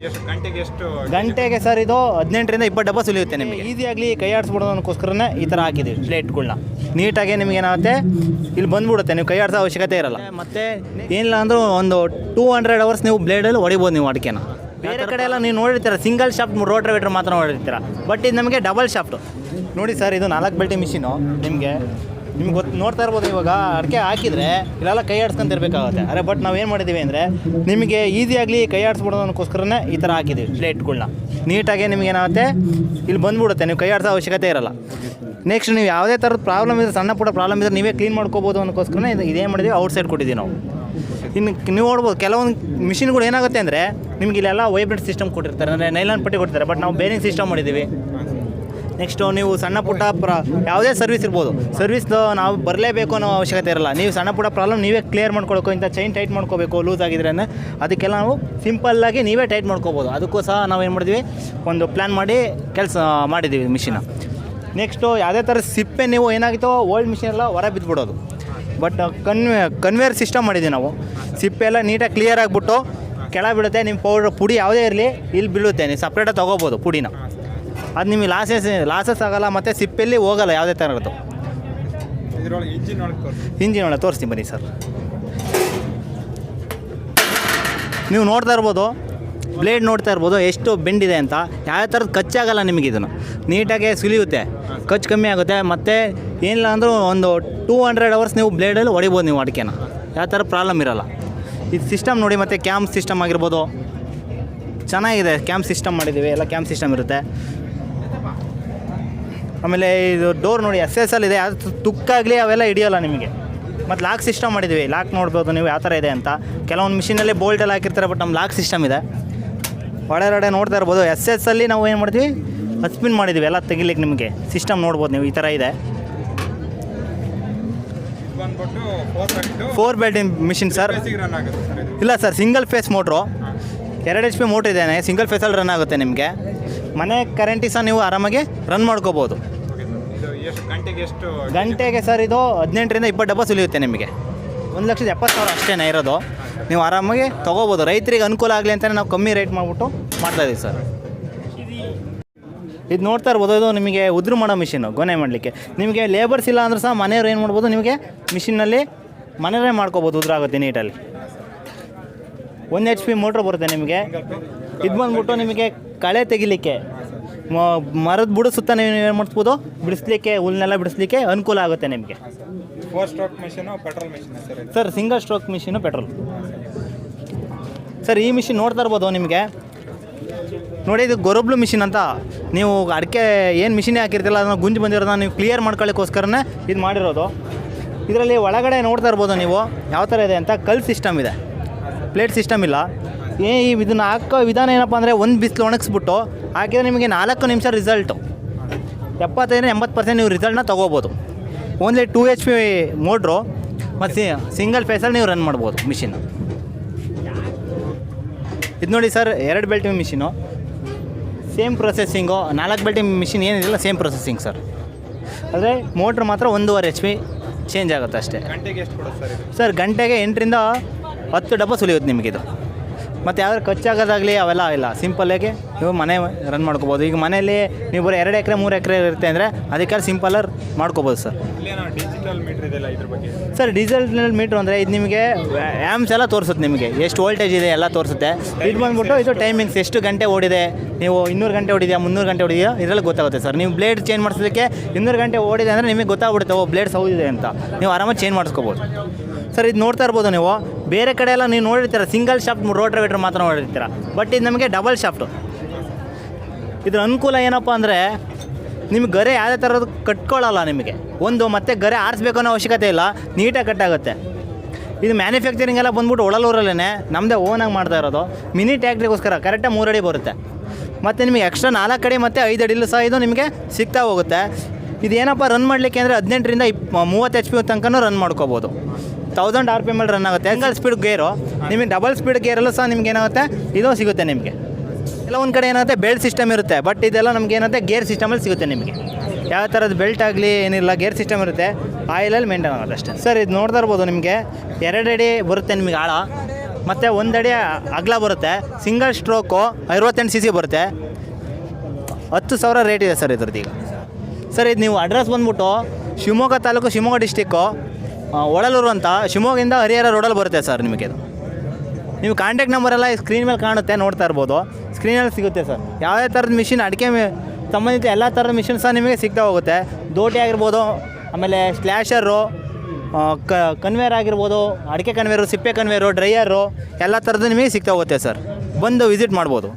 ಎಷ್ಟು ಗಂಟೆಗೆ ಎಷ್ಟು ಗಂಟೆಗೆ ಸರ್ ಇದು ಹದಿನೆಂಟರಿಂದ ಇಪ್ಪತ್ತು ಡಬ್ಬ ಸುಲಿಯುತ್ತೆ ನಿಮಗೆ. ಈಸಿಯಾಗಲಿ ಕೈ ಆಡಿಸ್ಬಿಡೋದಕ್ಕೋಸ್ಕರನೇ ಈ ಥರ ಹಾಕಿದ್ದೀವಿ ಪ್ಲೇಟ್ಗಳನ್ನ ನೀಟಾಗಿ ನಿಮ್ಗೆ ಏನಾಗುತ್ತೆ ಇಲ್ಲಿ ಬಂದ್ಬಿಡುತ್ತೆ ನೀವು ಕೈ ಆಡಿಸೋ ಅವಶ್ಯಕತೆ ಇರಲ್ಲ. ಮತ್ತೆ ಏನಿಲ್ಲ ಅಂದರೂ ಒಂದು ಟೂ ಹಂಡ್ರೆಡ್ ಅವರ್ಸ್ ನೀವು ಬ್ಲೇಡಲ್ಲಿ ಹೊಡಿಬೋದು ನೀವು ಅಡಿಕೆನ. ಬೇರೆ ಕಡೆ ಎಲ್ಲ ನೀವು ನೋಡಿರ್ತೀರ ಸಿಂಗಲ್ ಶಾಫ್ಟ್ ರೋಟ್ರವೇಟ್ರ್ ಮಾತ್ರ ನೋಡಿರ್ತೀರ ಬಟ್ ಇದು ನಮಗೆ ಡಬಲ್ ಶಾಫ್ಟು. ನೋಡಿ ಸರ್ ಇದು ನಾಲ್ಕು ಬೆಲ್ಟಿ ಮಿಷಿನು ನಿಮಗೆ. ನಿಮ್ಗೆ ಗೊತ್ತು ನೋಡ್ತಾ ಇರ್ಬೋದು ಇವಾಗ, ಅಡಿಕೆ ಹಾಕಿದರೆ ಇಲ್ಲೆಲ್ಲ ಕೈ ಆಡಿಸ್ಕೊಂತಿರ್ಬೇಕಾಗುತ್ತೆ. ಅರೆ ಬಟ್ ನಾವು ಏನು ಮಾಡಿದ್ದೀವಿ ಅಂದರೆ, ನಿಮಗೆ ಈಸಿಯಾಗಲಿ ಕೈ ಆಡಿಸ್ಬಿಡೋದಕ್ಕೋಸ್ಕರನೇ ಈ ಥರ ಹಾಕಿದ್ದೀವಿ ಪ್ಲೇಟ್ಗಳನ್ನ ನೀಟಾಗಿ ನಿಮ್ಗೆ ಏನಾಗುತ್ತೆ, ಇಲ್ಲಿ ಬಂದ್ಬಿಡುತ್ತೆ, ನೀವು ಕೈ ಆಡಿಸೋ ಅವಶ್ಯಕತೆ ಇರಲ್ಲ. ನೆಕ್ಸ್ಟ್ ನೀವು ಯಾವುದೇ ಥರದ ಪ್ರಾಬ್ಲಮ್ ಇದ್ರೆ, ಸಣ್ಣ ಪುಟ್ಟ ಪ್ರಾಬ್ಲಮ್ ಇದ್ರೆ ನೀವೇ ಕ್ಲೀನ್ ಮಾಡ್ಕೋಬೋದು ಅನ್ನೋಕ್ಕೋಸ್ಕರನೇ ಇದು ಇದೇನು ಮಾಡಿದ್ದೀವಿ ಔಟ್ಸೈಡ್ ಕೊಟ್ಟಿದ್ದೀವಿ ನಾವು. ಇನ್ನು ನೀವು ನೋಡ್ಬೋದು, ಕೆಲವೊಂದು ಮಿಷಿನ್ಗಳು ಏನಾಗುತ್ತೆ ಅಂದರೆ, ನಿಮಗೆ ಇಲ್ಲೆಲ್ಲ ವೈಬ್ರೇಟ್ ಸಿಸ್ಟಮ್ ಕೊಟ್ಟಿರ್ತಾರೆ, ಅಂದರೆ ನೈಲಾನ್ ಪಟ್ಟಿ ಕೊಡ್ತಾರೆ ಬಟ್ ನಾವು ಬೇರಿಂಗ್ ಸಿಸ್ಟಮ್ ಮಾಡಿದ್ದೀವಿ ನೆಕ್ಸ್ಟು ನೀವು ಸಣ್ಣ ಪುಟ್ಟ ಪ್ರ ಯಾವುದೇ ಸರ್ವಿಸ್ ಇರ್ಬೋದು. ಸರ್ವಿಸ್ ನಾವು ಬರಲೇಬೇಕು ಅನ್ನೋ ಅವಶ್ಯಕತೆ ಇರಲ್ಲ. ನೀವು ಸಣ್ಣ ಪುಟ್ಟ ಪ್ರಾಬ್ಲಮ್ ನೀವೇ ಕ್ಲಿಯರ್ ಮಾಡ್ಕೊಳ್ಬೇಕು ಇಂಥ ಚೈನ್ ಟೈಟ್ ಮಾಡ್ಕೋಬೇಕು, ಲೂಸ್ ಆಗಿದ್ರೆ ಅದಕ್ಕೆಲ್ಲ ನಾವು ಸಿಂಪಲ್ಲಾಗಿ ನೀವೇ ಟೈಟ್ ಮಾಡ್ಕೋಬೋದು. ಅದಕ್ಕೂ ಸಹ ನಾವು ಏನು ಮಾಡಿದ್ವಿ? ಒಂದು ಪ್ಲ್ಯಾನ್ ಮಾಡಿ ಕೆಲಸ, ಮಾಡಿದ್ದೀವಿ ಮಿಷಿನ. ನೆಕ್ಸ್ಟು ಯಾವುದೇ ಥರ ಸಿಪ್ಪೆ ನೀವು ಏನಾಗಿತ್ತೋ ಓಲ್ಡ್ ಮಿಷಿನ್ ಎಲ್ಲ ಹೊರ ಬಿದ್ದುಬಿಡೋದು ಬಟ್ ಕನ್ವೆ, ಕನ್ವೇರ್ ಸಿಸ್ಟಮ್ ಮಾಡಿದ್ದೀವಿ ನಾವು. ಸಿಪ್ಪೆ ಎಲ್ಲ ನೀಟಾಗಿ ಕ್ಲಿಯರ್ ಆಗಿಬಿಟ್ಟು ಕೆಳ ಬೀಳುತ್ತೆ ನಿಮ್ಮ ಪೌಡ್ರ್ ಪುಡಿ ಯಾವುದೇ ಇರಲಿ, ಇಲ್ಲಿ ಬೀಳುತ್ತೆ. ನೀವು ಸಪ್ರೇಟಾಗಿ ತೊಗೋಬೋದು ಪುಡಿನ. ಅದು ನಿಮಗೆ ಲಾಸಸ್ ಲಾಸಸ್ ಆಗಲ್ಲ ಮತ್ತು ಸಿಪ್ಪೆಲ್ಲಿ ಹೋಗಲ್ಲ ಯಾವುದೇ ಥರದ್ದು ಇದರೊಳಗೆ ಇಂಜಿನ್ ಒಳಗೆ ಇಂಜಿನ್ ಒಳಗೆ ತೋರಿಸ್ತೀನಿ ಬನ್ನಿ ಸರ್. ನೀವು ನೋಡ್ತಾ ಇರ್ಬೋದು ಬ್ಲೇಡ್ ನೋಡ್ತಾ ಇರ್ಬೋದು ಎಷ್ಟು ಬೆಂಡಿದೆ ಅಂತ. ಯಾವ ಥರದ್ದು ಕಚ್ಚಾಗಲ್ಲ ನಿಮಗೆ ಇದನ್ನು. ನೀಟಾಗಿ ಸುಲಿಯುತ್ತೆ. ಖರ್ಚು ಕಮ್ಮಿ ಆಗುತ್ತೆ. ಮತ್ತು ಏನಿಲ್ಲ ಅಂದರೂ ಒಂದು ಟೂ ಹಂಡ್ರೆಡ್ ಅವರ್ಸ್ ನೀವು ಬ್ಲೇಡಲ್ಲಿ ಹೊಡಿಬೋದು ನೀವು ಅಡಿಕೆನ. ಯಾವ ಥರ ಪ್ರಾಬ್ಲಮ್ ಇರಲ್ಲ. ಇದು ಸಿಸ್ಟಮ್ ನೋಡಿ ಮತ್ತು ಕ್ಯಾಂಪ್ ಸಿಸ್ಟಮ್ ಆಗಿರ್ಬೋದು. ಚೆನ್ನಾಗಿದೆ. ಕ್ಯಾಂಪ್ ಸಿಸ್ಟಮ್ ಮಾಡಿದ್ದೀವಿ. ಎಲ್ಲ ಕ್ಯಾಂಪ್ ಸಿಸ್ಟಮ್ ಇರುತ್ತೆ. ಆಮೇಲೆ ಇದು ಡೋರ್ ನೋಡಿ ಎಸ್ ಎಸ್ ಅಲ್ಲಿ ಇದೆ. ಅದು ತುಕ್ಕಾಗಲಿ ಅವೆಲ್ಲ ಹಿಡಿಯೋಲ್ಲ ನಿಮಗೆ. ಮತ್ತು ಲಾಕ್ ಸಿಸ್ಟಮ್ ಮಾಡಿದ್ವಿ. ಲಾಕ್ ನೋಡ್ಬೋದು ನೀವು ಯಾವ ಥರ ಇದೆ ಅಂತ. ಕೆಲವೊಂದು ಮಿಷಿನಲ್ಲಿ ಬೋಲ್ಟ್ ಎಲ್ಲ ಹಾಕಿರ್ತಾರೆ ಬಟ್ ನಮ್ಮ ಲಾಕ್ ಸಿಸ್ಟಮ್ ಇದೆ. ಒಳಗಡೆ ನೋಡ್ತಾ ಇರ್ಬೋದು. ಎಸ್ ಎಸ್ ಅಲ್ಲಿ ನಾವು ಏನು ಮಾಡ್ತೀವಿ? ಹಸ್ಪಿನ್ ಮಾಡಿದ್ವಿ. ಎಲ್ಲ ತೆಗಿಲಿಕ್ಕೆ ನಿಮಗೆ. ಸಿಸ್ಟಮ್ ನೋಡ್ಬೋದು ನೀವು. ಈ ಥರ ಇದೆ. ಇದು ಫೋರ್ ಬೆಡ್ ಮಿಷಿನ್ ಸರ್ ಇದು ಇಲ್ಲ ಸರ್ ಸಿಂಗಲ್ ಫೇಸ್ ಮೋಟ್ರು ಎರಡು ಎಚ್ ಪಿ ಮೋಟ್ರ್ ಇದ್ದೇನೆ ಸಿಂಗಲ್ ಫೇಸಲ್ಲಿ ರನ್ ಆಗುತ್ತೆ ನಿಮಗೆ. ಮನೆ ಕರೆಂಟಿ ಸಹ ನೀವು ಆರಾಮಾಗಿ ರನ್ ಮಾಡ್ಕೋಬೋದು. ಇದು ಗಂಟೆಗೆ ಎಷ್ಟು ಗಂಟೆಗೆ ಸರ್ ಇದು ಹದಿನೆಂಟರಿಂದ ಇಪ್ಪತ್ತು ಡಬ್ಬ ಸುಲಿಯುತ್ತೆ ನಿಮಗೆ. ಒಂದು ಲಕ್ಷದ ಎಪ್ಪತ್ತು ಸಾವಿರ ಅಷ್ಟೇನೆ ಇರೋದು. ನೀವು ಆರಾಮಾಗಿ ತೊಗೋಬೋದು. ರೈತರಿಗೆ ಅನುಕೂಲ ಆಗಲಿ ಅಂತಲೇ ನಾವು ಕಮ್ಮಿ ರೇಟ್ ಮಾಡಿಬಿಟ್ಟು ಮಾಡ್ತಾಯಿದ್ದೀವಿ ಸರ್. ಇದು ನೋಡ್ತಾ ಇರ್ಬೋದು, ಇದು ನಿಮಗೆ ಉದುರು ಮಾಡೋ ಮಿಷಿನು ಗೊನೆ ಮಾಡಲಿಕ್ಕೆ. ನಿಮಗೆ ಲೇಬರ್ಸ್ ಇಲ್ಲ ಅಂದ್ರೆ ಸಹ ಮನೆಯವ್ರು ಏನು ಮಾಡ್ಬೋದು, ನಿಮಗೆ ಮಿಷಿನಲ್ಲಿ ಮನೆಯವರೇ ಮಾಡ್ಕೋಬೋದು, ಉದುರಾಗುತ್ತೆ ನೀಟಲ್ಲಿ. ಒಂದು ಎಚ್ ಪಿ ಮೋಟ್ರ್ ಬರುತ್ತೆ ನಿಮಗೆ. ಇದು ಬಂದ್ಬಿಟ್ಟು ನಿಮಗೆ ಕಳೆ ತೆಗಿಲಿಕ್ಕೆ ಮರದ ಬುಡ ಸುತ್ತ ನೀವು ಏನು ಮಾಡಿಸ್ಬೋದು? ಬಿಡಿಸ್ಲಿಕ್ಕೆ ಹುಲ್ಲನ್ನೆಲ್ಲ ಬಿಡಿಸ್ಲಿಕ್ಕೆ ಅನುಕೂಲ ಆಗುತ್ತೆ ನಿಮಗೆ. Four stroke machine petrol machine sir ಇದು. Sir single stroke machine petrol sir ಈ ಮಿಷಿನ್ ನೋಡ್ತಾ ಇರ್ಬೋದು ನಿಮಗೆ. ನೋಡಿ ಇದು ಗೊರಬ್ಲು ಮಿಷಿನ್ ಅಂತ. ನೀವು ಅಡಿಕೆ ಏನು ಮಿಷಿನೇ ಹಾಕಿರ್ತಿಲ್ಲ ಅದನ್ನು ಗುಂಜು ಬಂದಿರೋದನ್ನ ನೀವು ಕ್ಲಿಯರ್ ಮಾಡ್ಕೊಳ್ಳಿಕ್ಕೋಸ್ಕರನೇ ಇದು ಮಾಡಿರೋದು. ಇದರಲ್ಲಿ ಒಳಗಡೆ ನೋಡ್ತಾ ಇರ್ಬೋದು ನೀವು ಯಾವ ಥರ ಇದೆ ಅಂತ. ಕಲ್ ಸಿಸ್ಟಮ್ ಇದೆ. ಪ್ಲೇಟ್ ಸಿಸ್ಟಮ್ ಇಲ್ಲ. ಏ ಈ ಇದನ್ನು ಹಾಕೋ ವಿಧಾನ ಏನಪ್ಪ ಅಂದರೆ ಒಂದು ಬಿಸಿಲು ಒಣಗಿಸ್ಬಿಟ್ಟು ಹಾಕಿದ್ರೆ ನಿಮಗೆ ನಾಲ್ಕು ನಿಮಿಷ ರಿಸಲ್ಟು ಎಪ್ಪತ್ತೈದು ಎಂಬತ್ತು ಪರ್ಸೆಂಟ್ ನೀವು ರಿಸಲ್ಟ್ನ ತೊಗೋಬೋದು. Only two H P motor ಮತ್ತು ಸಿಂಗಲ್ ಫೇಸಲ್ಲಿ ನೀವು ರನ್ ಮಾಡ್ಬೋದು ಮಿಷಿನ್ ಇದು ನೋಡಿ ಸರ್ ಎರಡು ಬೆಲ್ಟ್ ಮಿಷಿನು ಸೇಮ್ ಪ್ರೊಸೆಸಿಂಗು ನಾಲ್ಕು ಬೆಲ್ಟ್ ಮಿಷಿನ್ ಏನಿದೆಯಲ್ಲ ಸೇಮ್ ಪ್ರೊಸೆಸಿಂಗ್ ಸರ್ ಆದರೆ ಮೋಟ್ರ್ ಮಾತ್ರ ಒಂದೂವರೆ ಎಚ್ ಪಿ ಚೇಂಜ್ ಆಗುತ್ತೆ ಅಷ್ಟೇ. ಸರ್ ಗಂಟೆಗೆ ಎಂಟರಿಂದ ಹತ್ತು ಡಬ್ಬ ಸುಲಿಯುತ್ತೆ ನಿಮಗಿದು ಮತ್ತು ಯಾವ್ದಾದ್ರು ಖರ್ಚಾಗೋದಾಗಲಿ ಅವೆಲ್ಲ ಇಲ್ಲ. ಸಿಂಪಲ್ಲಾಗಿ ನೀವು ಮನೆ ರನ್ ಮಾಡ್ಕೋಬೋದು. ಈಗ ಮನೆಯಲ್ಲಿ ನೀವು ಬರೀ ಎರಡು ಎಕರೆ ಮೂರು ಎಕರೆ ಇರುತ್ತೆ ಅಂದರೆ ಅದಕ್ಕೆ ಸಿಂಪಲ್ಲರ್ ಮಾಡ್ಕೋಬೋದು ಸರ್. ಇಲ್ಲೇನೋ ಡಿಜಿಟಲ್ ಮೀಟರ್ ಇದೆಯಲ್ಲ ಇದ್ರ ಬಗ್ಗೆ? ಸರ್ ಡೀಸೆಲ್ ಮೀಟ್ರ್ ಅಂದರೆ ಇದು ನಿಮಗೆ ಆ್ಯಮ್ಸ್ ಎಲ್ಲ ತೋರಿಸುತ್ತೆ ನಿಮಗೆ. ಎಷ್ಟು ವೋಲ್ಟೇಜ್ ಇದೆ ಎಲ್ಲ ತೋರಿಸುತ್ತೆ. ಇದು ಬಂದ್ಬಿಟ್ಟು ಇದು ಟೈಮಿಂಗ್ಸ್ ಎಷ್ಟು ಗಂಟೆ ಓಡಿದೆ? ನೀವು ಇನ್ನೂರು ಗಂಟೆ ಓಡಿದೆಯಾ ಮುನ್ನೂರು ಗಂಟೆ ಓಡಿದೆಯಾ? ಇದರಲ್ಲಿ ಗೊತ್ತಾಗುತ್ತೆ ಸರ್. ನೀವು ಬ್ಲೇಡ್ ಚೇಂಜ್ ಮಾಡಿಸೋದಕ್ಕೆ ಇನ್ನೂರು ಗಂಟೆ ಓಡಿದೆ ಅಂದರೆ ನಿಮಗೆ ಗೊತ್ತಾಗ್ಬಿಡುತ್ತೆ ಓ ಬ್ಲೇಡ್ ಸೌದಿದೆ ಅಂತ. ನೀವು ಆರಾಮಾಗಿ ಚೇಂಜ್ ಮಾಡಿಸ್ಕೋಬೋದು. ಸರ್, ಇದು ನೋಡ್ತಾ ಇರ್ಬೋದು ನೀವು. ಬೇರೆ ಕಡೆ ಎಲ್ಲ ನೀವು ನೋಡಿರ್ತೀರ ಸಿಂಗಲ್ ಶಾಫ್ಟ್ ರೋಟ್ರವೇಟ್ರ್ ಮಾತ್ರ ನೋಡಿರ್ತೀರ. ಬಟ್ ಇದು ನಮಗೆ ಡಬಲ್ ಶಾಫ್ಟು ಇದ್ರ ಅನುಕೂಲ ಏನಪ್ಪ ಅಂದರೆ, ನಿಮ್ಗೆ ಗರೆ ಯಾವುದೇ ಥರದ್ದು ಕಟ್ಕೊಳ್ಳಲ್ಲ ನಿಮಗೆ. ಒಂದು, ಮತ್ತೆ ಗರೆ ಆರಿಸ್ಬೇಕು ಅನ್ನೋ ಅವಶ್ಯಕತೆ ಇಲ್ಲ, ನೀಟಾಗಿ ಕಟ್ಟಾಗುತ್ತೆ ಇದು ಮ್ಯಾನುಫ್ಯಾಕ್ಚರಿಂಗ್ ಎಲ್ಲ ಬಂದ್ಬಿಟ್ಟು ಒಳಲೂರಲ್ಲೇ ನಮ್ಮದೇ ಓನಾಗಿ ಮಾಡ್ತಾ ಇರೋದು. ಮಿನಿ ಟ್ಯಾಕ್ಟ್ರಿಗೋಸ್ಕರ ಕರೆಕ್ಟಾಗಿ ಮೂರು ಅಡಿ ಬರುತ್ತೆ. ಮತ್ತು ನಿಮಗೆ ಎಕ್ಸ್ಟ್ರಾ ನಾಲ್ಕು ಅಡಿ ಮತ್ತು ಐದು ಅಡಿಲು ಸಹ ಇದು ನಿಮಗೆ ಸಿಗ್ತಾ ಹೋಗುತ್ತೆ. ಇದೇನಪ್ಪ ರನ್ ಮಾಡಲಿಕ್ಕೆ ಅಂದರೆ ಹದಿನೆಂಟರಿಂದ ಇಪ್ ಮೂವತ್ತು ಎಚ್ ಪಿ ತನಕನೂ ರನ್ ಮಾಡ್ಕೋಬೋದು. Thousand R P M run ಆಗುತ್ತೆ. ಸಿಂಗಲ್ ಸ್ಪೀಡ್ ಗೇರು ನಿಮಗೆ ಡಬಲ್ ಸ್ಪೀಡ್ ಗೇರಲ್ಲೂ ಸಹ ನಿಮ್ಗೆ ಏನಾಗುತ್ತೆ? ಇದು ಸಿಗುತ್ತೆ ನಿಮಗೆ. ಕೆಲವೊಂದು ಕಡೆ ಏನಾಗುತ್ತೆ? ಬೆಲ್ಟ್ ಸಿಸ್ಟಮ್ ಇರುತ್ತೆ. ಬಟ್ ಇದೆಲ್ಲ ನಮ್ಗೆ ಏನಾಗುತ್ತೆ? ಗೇರ್ ಸಿಸ್ಟಮಲ್ಲಿ ಸಿಗುತ್ತೆ ನಿಮಗೆ. ಯಾವ ಥರದ ಬೆಲ್ಟ್ ಆಗಲಿ ಏನಿಲ್ಲ ಗೇರ್ ಸಿಸ್ಟಮ್ ಇರುತ್ತೆ. ಆಯಿಲಲ್ಲಿ ಮೇಂಟೈನ್ ಆಗುತ್ತೆ ಅಷ್ಟೇ. ಸರ್ ಇದು ನೋಡ್ತಾ ಇರ್ಬೋದು ನಿಮಗೆ. ಎರಡು ಅಡಿ ಬರುತ್ತೆ ನಿಮಗೆ ಆಳ. ಮತ್ತು ಒಂದಡಿ ಅಗಲ ಬರುತ್ತೆ. ಸಿಂಗಲ್ ಸ್ಟ್ರೋಕು ಐವತ್ತೆಂಟು ಸಿ ಸಿ ಬರುತ್ತೆ. ಹತ್ತು ಸಾವಿರ ರೇಟ್ ಇದೆ ಸರ್ ಇದ್ರದ್ದು ಈಗ. ಸರ್ ಇದು ನೀವು ಅಡ್ರೆಸ್ ಬಂದ್ಬಿಟ್ಟು ಶಿವಮೊಗ್ಗ ತಾಲೂಕು ಶಿವಮೊಗ್ಗ ಡಿಸ್ಟಿಕ್ಕು ಒಳಲೂರು ಅಂತ ಶಿವಮೊಗ್ಗದಿಂದ ಹರಿಹರ ರೋಡಲ್ಲಿ ಬರುತ್ತೆ ಸರ್ ನಿಮಗೆ ನಿಮ್ಮ ಕಾಂಟ್ಯಾಕ್ಟ್ ನಂಬರೆಲ್ಲ ಸ್ಕ್ರೀನ್ ಮೇಲೆ ಕಾಣುತ್ತೆ, ನೋಡ್ತಾ ಇರ್ಬೋದು. ಸ್ಕ್ರೀನಲ್ಲಿ ಸಿಗುತ್ತೆ ಸರ್. ಯಾವುದೇ ಥರದ ಮಿಷಿನ್ ಅಡಿಕೆ ಸಂಬಂಧಿತ ಎಲ್ಲ ಥರದ ಮಿಷಿನ್ ಸಹ ನಿಮಗೆ ಸಿಗ್ತಾ ಹೋಗುತ್ತೆ. ದೋಟಿ ಆಗಿರ್ಬೋದು, ಆಮೇಲೆ ಸ್ಲ್ಯಾಶರು ಕ ಕನ್ವೇರ್ ಆಗಿರ್ಬೋದು, ಅಡಿಕೆ ಕನ್ವೇರು ಸಿಪ್ಪೆ ಕನ್ವೇರು ಡ್ರೈಯರು ಎಲ್ಲ ಥರದ್ದು ನಿಮಗೆ ಸಿಗ್ತಾ ಹೋಗುತ್ತೆ ಸರ್. ಬಂದು ವಿಸಿಟ್ ಮಾಡ್ಬೋದು.